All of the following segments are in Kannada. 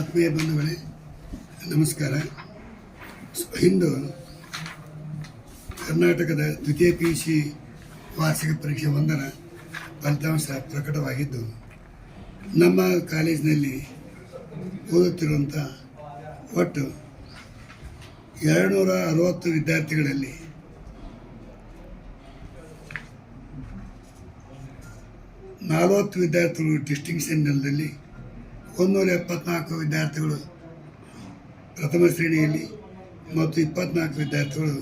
ಆತ್ಮೀಯ ಬಂಧುಗಳೇ, ನಮಸ್ಕಾರ. ಇಂದು ಕರ್ನಾಟಕದ ದ್ವಿತೀಯ ಪಿ ಯು ಸಿ ವಾರ್ಷಿಕ ಪರೀಕ್ಷೆ ಒಂದರ ಫಲಿತಾಂಶ ಪ್ರಕಟವಾಗಿದ್ದು, ನಮ್ಮ ಕಾಲೇಜಿನಲ್ಲಿ ಓದುತ್ತಿರುವಂಥ ಒಟ್ಟು ಎರಡುನೂರ ಅರವತ್ತು ವಿದ್ಯಾರ್ಥಿಗಳಲ್ಲಿ ನಲವತ್ತು ವಿದ್ಯಾರ್ಥಿಗಳು ಡಿಸ್ಟಿಂಕ್ಷನ್ ಒಂದೂರ ಎಪ್ಪತ್ನಾಲ್ಕು ವಿದ್ಯಾರ್ಥಿಗಳು ಪ್ರಥಮ ಶ್ರೇಣಿಯಲ್ಲಿ ಮತ್ತು ಇಪ್ಪತ್ನಾಲ್ಕು ವಿದ್ಯಾರ್ಥಿಗಳು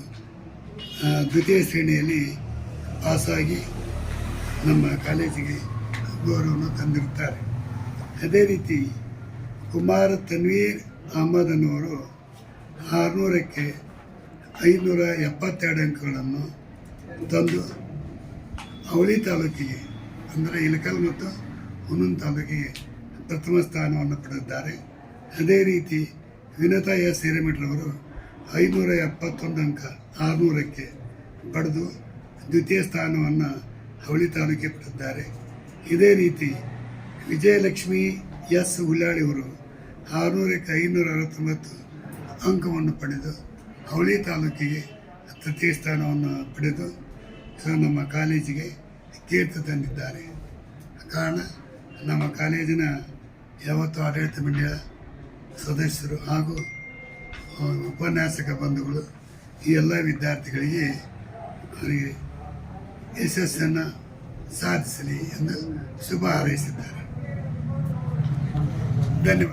ದ್ವಿತೀಯ ಶ್ರೇಣಿಯಲ್ಲಿ ಪಾಸಾಗಿ ನಮ್ಮ ಕಾಲೇಜಿಗೆ ಗೌರವವನ್ನು ತಂದಿರುತ್ತಾರೆ. ಅದೇ ರೀತಿ ಕುಮಾರ್ ತನ್ವೀರ್ ಅಹಮದ್ ಅನ್ನುವರು ಆರುನೂರಕ್ಕೆ ಐನೂರ ಎಪ್ಪತ್ತೆರಡು ಅಂಕಗಳನ್ನು ತಂದು ಅವಳಿ ತಾಲೂಕಿಗೆ, ಅಂದರೆ ಇಲಕಲ್ ಮತ್ತು ಹುನೂನ್ ತಾಲೂಕಿಗೆ ಪ್ರಥಮ ಸ್ಥಾನವನ್ನು ಪಡೆದಿದ್ದಾರೆ. ಅದೇ ರೀತಿ ವಿನತಾ ಎಸ್ ಹಿರೇಮಠರವರು ಐನೂರ ಎಪ್ಪತ್ತೊಂದು ಅಂಕ ಆರುನೂರಕ್ಕೆ ಪಡೆದು ದ್ವಿತೀಯ ಸ್ಥಾನವನ್ನು ಅವಳಿ ತಾಲೂಕಿಗೆ ಪಡೆದಿದ್ದಾರೆ ಇದೇ ರೀತಿ ವಿಜಯಲಕ್ಷ್ಮಿ ಎಸ್ ಹುಲ್ಲಾಳಿಯವರು ಆರುನೂರಕ್ಕೆ ಐನೂರ ಅರವತ್ತೊಂಬತ್ತು ಅಂಕವನ್ನು ಪಡೆದು ಅವಳಿ ತಾಲೂಕಿಗೆ ತೃತೀಯ ಸ್ಥಾನವನ್ನು ಪಡೆದು ನಮ್ಮ ಕಾಲೇಜಿಗೆ ಕೀರ್ತಿ ತಂದಿದ್ದಾರೆ. ಕಾರಣ, ನಮ್ಮ ಕಾಲೇಜಿನ ಯಾವತ್ತು ಆಡಳಿತ ಮಂಡಳಿಯ ಸದಸ್ಯರು ಹಾಗೂ ಉಪನ್ಯಾಸಕ ಬಂಧುಗಳು ಈ ಎಲ್ಲ ವಿದ್ಯಾರ್ಥಿಗಳಿಗೆ ಅವರಿಗೆ ಯಶಸ್ಸನ್ನು ಸಾಧಿಸಲಿ ಎಂದು ಶುಭ ಹಾರೈಸಿದ್ದಾರೆ. ಧನ್ಯವಾದ.